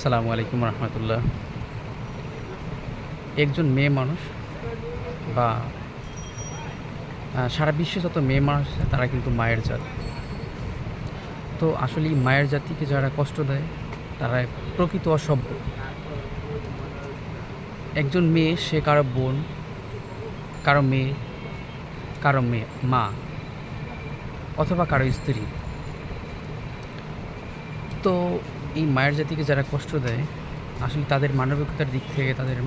আসসালামু আলাইকুম রহমতুল্লাহ। একজন মেয়ে মানুষ বা সারা বিশ্বে যত মেয়ে মানুষ আছে তারা কিন্তু মায়ের জাত। তো আসলে মায়ের জাতিকে যারা কষ্ট দেয়, তারা প্রকৃত অসভ্য। একজন মেয়ে, সে কারও বোন, কারও মেয়ে কারও মেয়ে, মা, অথবা কারও স্ত্রী। তো এই মায়ের জাতিকে যারা কষ্ট দেয়, আসলে তাদের মানবিকতার দিক থেকে তাদের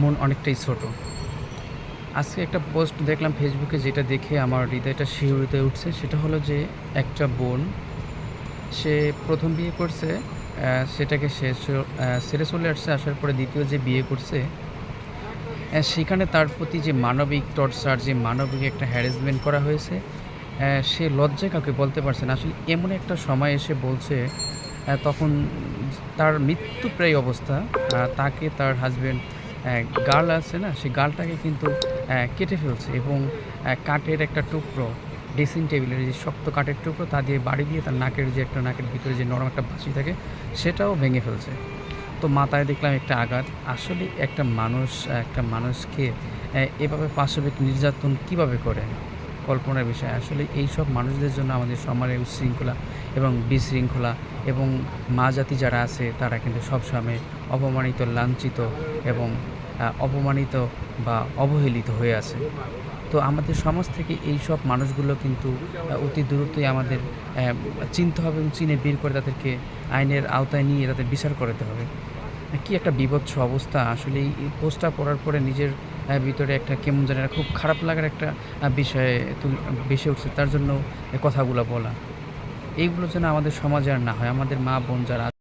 মন অনেকটাই ছোট। আজকে একটা পোস্ট দেখলাম ফেসবুকে যেটা দেখে আমার হৃদয়টা শিহরিত উঠছে। সেটা হলো যে একটা বোন, সে প্রথম বিয়ে করছে সেটাকে সে সেরে চলে আসছে, আসার পরে দ্বিতীয় যে বিয়ে করছে সেখানে তার প্রতি যে মানবিক টর্চার যে মানবিক একটা হ্যারাসমেন্ট করা হয়েছে সে লজ্জায় কাউকে বলতে পারছে না। আসলে এমন একটা সময় এসে বলছে তখন তার মৃত্যুপ্রায় অবস্থা তাকে তার হাজব্যান্ড গাল আছে না, সেই গালটাকে কিন্তু কেটে ফেলছে এবং কাঠের একটা টুকরো ড্রেসিং টেবিলের যে শক্ত কাঠের টুকরো, তা দিয়ে বাড়ি দিয়ে তার নাকের যে একটা নাকের ভিতরে যে নরম একটা বাসি থাকে, সেটাও ভেঙে ফেলছে। তো মাথায় দেখলাম একটা আঘাত। আসলে একটা মানুষ, একটা মানুষকে এভাবে পাশবিক নির্যাতন কীভাবে করে? কল্পনার বিষয়। আসলে এই সব মানুষদের জন্য আমাদের সমাজের উচ্ছৃঙ্খলা এবং বিশৃঙ্খলা এবং মা জাতি যারা আছে, তারা কিন্তু সবসময় অপমানিত, লাঞ্ছিত এবং অপমানিত বা অবহেলিত হয়ে আছে। তো আমাদের সমাজ থেকে এই সব মানুষগুলো কিন্তু অতি দ্রুতই আমাদের চিনতে হবে এবং চিনে বের করে তাদেরকে আইনের আওতায় নিয়ে তাদের বিচার করাতে হবে। কি একটা বিভৎস অবস্থা। আসলে এই পোস্টটা পড়ার পরে নিজের ভিতরে একটা কেমন একটা খুব খারাপ লাগার একটা বিষয়ে বিষয় উঠছে। তার জন্য কথাগুলো বলা। এইগুলো যেন আমাদের সমাজে আর না হয় আমাদের মা বোন যারা